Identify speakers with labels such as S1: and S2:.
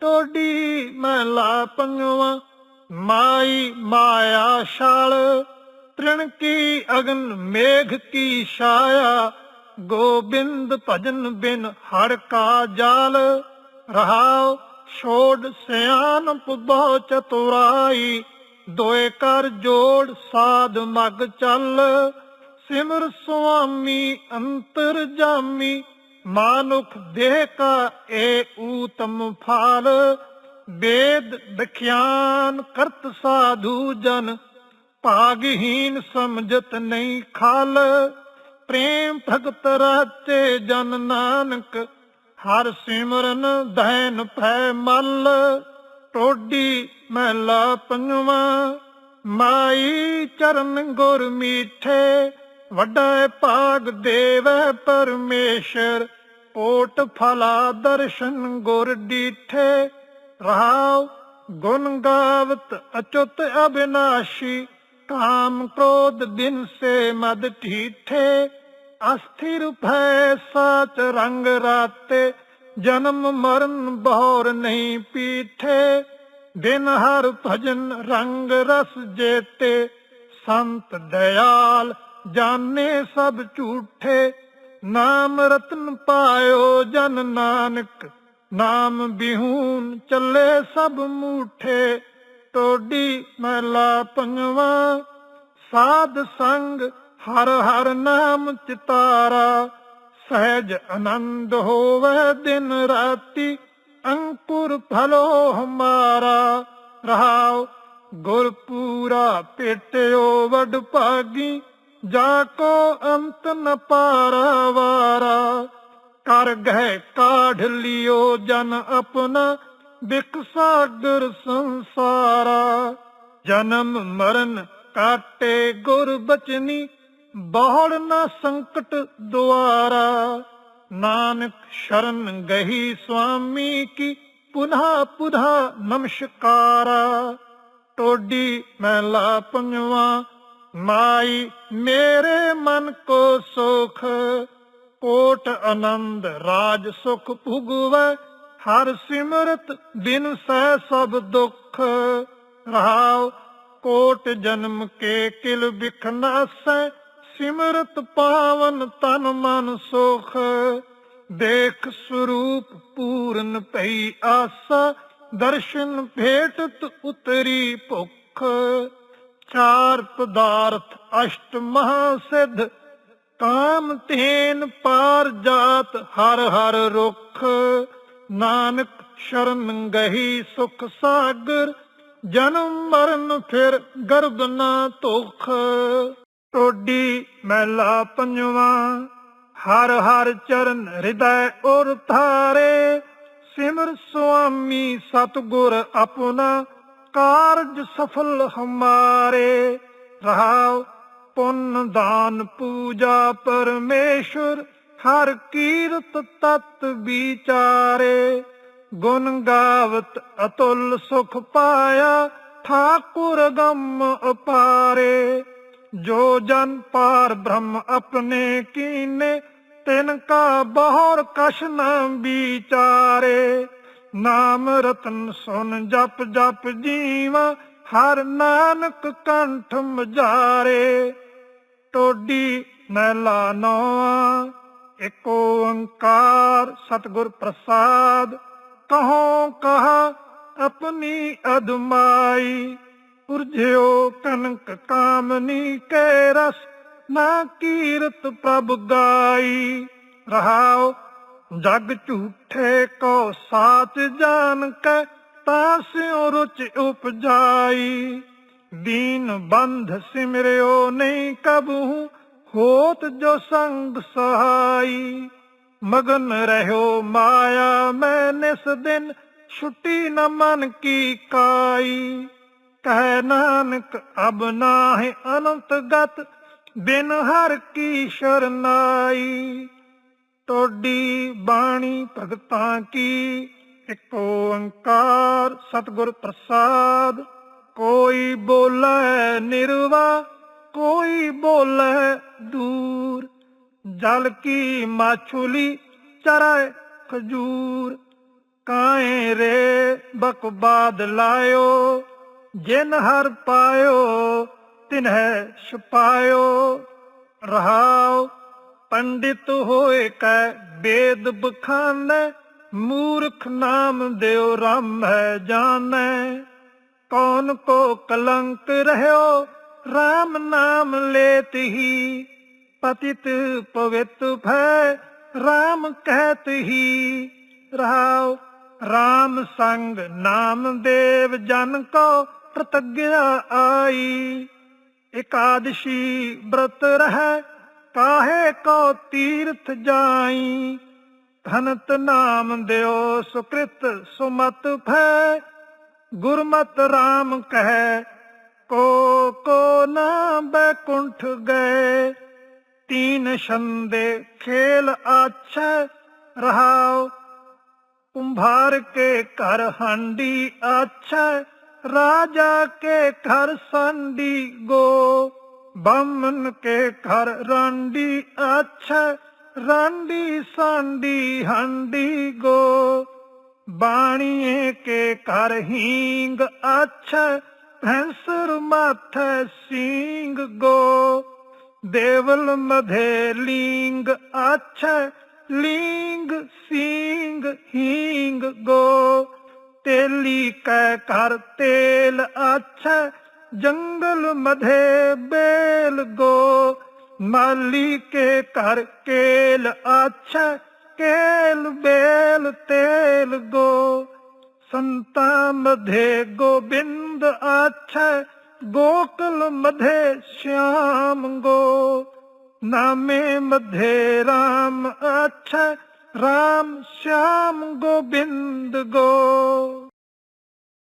S1: ਟੋਡੀ ਮਹਲਾ ਪੰਜਵਾ ਮਾਈ ਮਾਇਆ ਛਾਲ। ਤ੍ਰਿਣ ਕੀ ਅਗਨ ਮੇਘ ਕੀ ਛਾਇਆ, ਗੋਬਿੰਦ ਭਜਨ ਬਿਨ ਹਰ ਕਾ ਜਾਲ। ਰਹਾਉ ਛੋੜ ਸਿਆਨਪ ਬਹੁ ਚਤੁਰਾਈ, ਦੋਏ ਕਰ ਜੋੜ ਸਾਧ ਮਗ ਚੱਲ। ਸਿਮਰ ਸੁਆਮੀ ਅੰਤਰ ਜਾਮੀ ਮਾਨੁਖ ਦੇਹ ਕਾ ਏ ਊਤਮ ਫਾਲ, ਵੇਦ ਵਿਖਿਆਨ ਕਰਤ ਸਾਧੂ ਜਨ, ਭਾਗਹੀਨ ਸਮਝਤ ਨਹੀਂ ਖਾਲ, ਪ੍ਰੇਮ ਭਗਤ ਰਾਚੇ ਜਨ ਨਾਨਕ, ਹਰ ਸਿਮਰਨ ਦੈਨ ਭੈ ਮਲ, ਟੋਡੀ ਮਹਲਾ ਪੰਜਵਾ, ਮਾਈ ਚਰਨ ਗੁਰ ਮੀਠੇ ਵੱਡਾ ਭਾਗ ਦੇਵੈ ਪਰਮੇਸ਼ਰ, ਓਟ ਫਲਾ ਦਰਸ਼ਨ ਗੁਰ ਡੀਠੇ। ਰਹਾਉ ਗੁਣ ਗਾਵਤ ਅਚੁੱਤ ਅਬਿਨਾਸ਼ੀ ਕਾਮ ਕ੍ਰੋਧ ਦਿਨ ਸੇ ਮਦ ਠੀਠੇ ਅਸਥਿਰ ਭੈ ਸਾਚ ਰੰਗ ਰਾਤੇ, ਜਨਮ ਮਰਨ ਬਹੁਰ ਨਹੀਂ ਪੀਠੇ। ਦਿਨ ਹਰ ਭਜਨ ਰੰਗ ਰਸ ਜੇਤੇ, ਸੰਤ ਦਇਆਲ ਜਾਣੇ ਸਭ ਝੂਠੇ, ਨਾਮ ਰਤਨ ਪਾਇਓ ਜਨ ਨਾਨਕ, ਨਾਮ ਬਿਹੂਨ ਚੱਲੇ ਸਭ ਮੂਠੇ, ਟੋਡੀ ਮਹਲਾ ਪੰਜਵਾ ਸਾਧ ਸੰਗ ਹਰ ਹਰ ਨਾਮ ਚਿਤਾਰਾ, ਸਹਿਜ ਆਨੰਦ ਹੋਵੇ ਦਿਨ ਰਾਤੀ, ਅੰਕੁਰ ਫਲੋ ਹਮਾਰਾ ਰਹਾਉ ਗੁਰਪੂਰਾ ਪੇਟਿਓ ਵਡ ਭਾਗੀ ਜਾ ਕੋ ਅੰਤ ਨ ਪਾਰਾਵਾਰਾ ਕਰ ਗਏ ਕਾਢ ਲਿਓ ਜਨ ਆਪਣਾ ਬਿਕ ਸਾਗਰ ਸੰਸਾਰਾ। ਜਨਮ ਮਰਨ ਕਾਟੇ ਗੁਰ ਬਚਨੀ, ਬਹੁੜ ਨਾ ਸੰਕਟ ਦੁਆਰਾ। ਨਾਨਕ ਸ਼ਰਨ ਗਹੀ ਸੁਆਮੀ ਕੀ ਪੁਨਹਾ ਪੁਨਹਾ ਨਮਸਕਾਰਾ। ਟੋਡੀ ਮਹਿਲਾ ਪੰਜਵਾ ਮਾਈ ਮੇਰੇ ਮਨ ਕੋ ਸੁਖ, ਕੋਟ ਆਨੰਦ ਰਾਜ ਸੁਖ ਭੁਗਵੈ, ਹਰ ਸਿਮਰਤ ਬਿਨ ਸਹਿ ਸਭ ਦੁੱਖ। ਰਹਾਉ ਕੋਟ ਜਨਮ ਕੇ ਕਿਲ ਬਿਖਨਾਸੈ ਸਿਮਰਤ ਪਾਵਨ ਤਨ ਮਨ ਸੁਖ। ਦੇਖ ਸਰੂਪ ਪੂਰਨ ਭਈ ਆਸਾ, ਦਰਸ਼ਨ ਭੇਟਤ ਉਤਰੀ ਭੁੱਖ। ਚਾਰ ਪਦਾਰਥ ਅਸ਼ਟ ਮਹਾ ਸਿੱਧ ਕਾਮ ਤੇਨ ਪਾਰ ਜਾਤ ਹਰ ਹਰ ਰੁਖ। ਨਾਨਕ ਸ਼ਰਨ ਗਹੀ ਸੁਖ ਸਾਗਰ, ਜਨਮ ਮਰਨ ਫਿਰ ਗਰਭ ਨਾ ਧੋਖ। ਟੋਡੀ ਮਹਿਲਾ ਪੰਜਵਾ, ਹਰ ਹਰ ਚਰਨ ਹਿਰਦੈ ਔਰ ਧਾਰੇ, ਸਿਮਰ ਸੁਆਮੀ ਸਤਗੁਰ ਆਪਣਾ ਕਾਰਜ ਸਫਲ ਹਮਾਰੇ। ਰਹਾਉ ਪੁੰਨ ਦਾਨ ਪੂਜਾ ਪਰਮੇਸ਼ਰ, ਹਰ ਕੀਰਤ ਤਤ ਵਿਚਾਰੇ। ਗੁਣ ਗਾਵਤ ਅਤੁਲ ਸੁਖ ਪਾਇਆ, ਠਾਕੁਰ ਗਮ ਅਪਾਰੇ। ਜੋ ਜਨ ਪਾਰ ਬ੍ਰਹਮ ਆਪਣੇ ਕੀਨੇ, ਤਿਨ ਕਾ ਬਹੁਰ ਕਛ ਨ ਵਿਚਾਰੇ। ਨਾਮ ਰਤਨ ਸੁਨ ਜਪ ਜਪ ਜੀਵਾ, ਹਰ ਨਾਨਕ ਕੰਠ ਮਜਾਰੇ। ਟੋਡੀ ਮਹਿਲਾ ਨੌਵਾਂ ਏਕ ਓੰਕਾਰ ਸਤਿਗੁਰ ਪ੍ਰਸਾਦ, ਕਹੋ ਕਹਾ ਆਪਣੀ ਅਦਮਾਈ। ਪੁਰਝਿਓ ਕਨਕ ਕਾਮਨੀ ਕੇ ਰਸ, ਨਾ ਕੀਰਤ ਪ੍ਰਭ ਗਾਈ। ਰਹਾਓ ਜਗ ਝੂਠੇ ਕੋ ਸਾਚ ਜਾਣ ਕੇ ਤਾਸਿਓ ਰੁਚ ਉਪਜਾਈ। ਦੀਨ ਬੰਧ ਸਿਮਰਿਓ ਨਹੀਂ ਕਬਹੂ ਹੋਤ ਜੋ ਸੰਗ ਸਹਾਈ। ਮਗਨ ਰਹਿਓ ਮਾਇਆ, ਮੈਂ ਨਿਸ ਦਿਨ ਛੁੱਟੀ ਨ ਮਨ ਕੀ ਕਾਈ। ਕਹਿ ਨਾਨਕ, ਅਬ ਨਾਹਿ ਅਨੰਤ ਗਤ, ਬਿਨ ਹਰ ਕੀ ਸ਼ਰਨਾਈ। ਟੋਡੀ ਬਾਣੀ ਭਗਤਾਂ ਕੀ, ਇੱਕ ਓੰਕਾਰ ਸਤਿਗੁਰ ਪ੍ਰਸਾਦ। ਕੋਈ ਬੋਲੇ ਨਿਰਵਾ, ਕੋਈ ਬੋਲੇ ਦੂਰ। ਜਲ ਕੀ ਮਾਛੁਲੀ ਚਰੈ ਖਜੂਰ। ਕਾਏ ਰੇ ਬਕਬਾਦ ਲਾਇਓ, ਜਿਨ ਹਰ ਪਾਇਓ, ਤਿਨਹਿ ਛਪਾਇਓ। ਰਹਾਓ ਪੰਡਿਤ ਹੋਏ ਕੈ ਵੇਦ ਬਖਾਨੈ, ਮੂਰਖ ਨਾਮ ਦਿਓ ਰਾਮ ਹੈ ਜਾਣੈ। ਕੌਣ ਕੋ ਕਲੰਕ ਰਹਿਓ RAM ਨਾਮ ਲੇਤ ਹੀ। ਪਤਿਤ ਪਵਿੱਤ ਭੈ RAM ਕਹਿਤ ਹੀ। ਰਹਾਉ RAM ਸੰਗ ਨਾਮ ਦੇਵ ਜਨ ਕੋ ਪ੍ਰਤਗਿਆ ਆਈ। ਇਕਾਦਸ਼ੀ ਬ੍ਰਤ ਰਹਿ ਕਾਹੇ ਕੋ ਤੀਰਥ ਜਾਈ? ਧਨਤ ਨਾਮ ਦਿਓ ਸੁਕ੍ਰਿਤ ਸੁਮਤ ਭੈ। ਗੁਰਮਤ RAM ਕਹੈ, ਕੋ ਕੋ ਨਾ ਬੈਕੁੰਠ ਗਏ। ਤੀਨ ਛੰਦੇ ਖੇਲ ਆਛੈ ਰਹਾਉ। ਕੁੰਭਾਰ ਕੇ ਘਰ ਹਾਂਡੀ ਆਛੈ। ਰਾਜਾ ਕੇ ਘਰ ਸੰਡੀ ਗੋ। ਬਾਮਨ ਕੇ ਘਰ ਰਾਂਡੀ ਆਛੈ ਰਾਂਡੀ ਸਾਂਡੀ ਹਾਂਡੀ ਗੋ ਬਾਣੀਏ ਕੇ ਘਰ ਹੀਂਗ ਆਛੈ ਭੈਂਸਰ ਮਾਥੈ ਸਿੰਘ ਗੋ ਦੇਵਲ ਮਧੇ ਲਿੰਗ ਆਛੈ ਲਿੰਗ ਸਿੰਘ ਹੀਂਗ ਗੋ ਤੇਲੀ ਕੈ ਘਰ ਤੇਲ ਆਛੈ ਜੰਗਲ ਮਧੇ ਬੇਲ ਗੋ ਮਾਲੀ ਕੇ ਘਰ ਕੇਲ ਆਛੈ, ਕੇਲ ਬੇਲ ਤੇਲ ਗੋ। ਸੰਤਾ ਮਧੇ ਗੋਬਿੰਦ ਆਛੈ, ਗੋਕਲ ਮਧੇ ਸ਼ਿਆਮ ਗੋ। ਨਾਮੇ ਮਧੇ RAM ਆਛੈ RAM ਸ਼ਿਆਮ ਗੋਬਿੰਦ ਗੋ।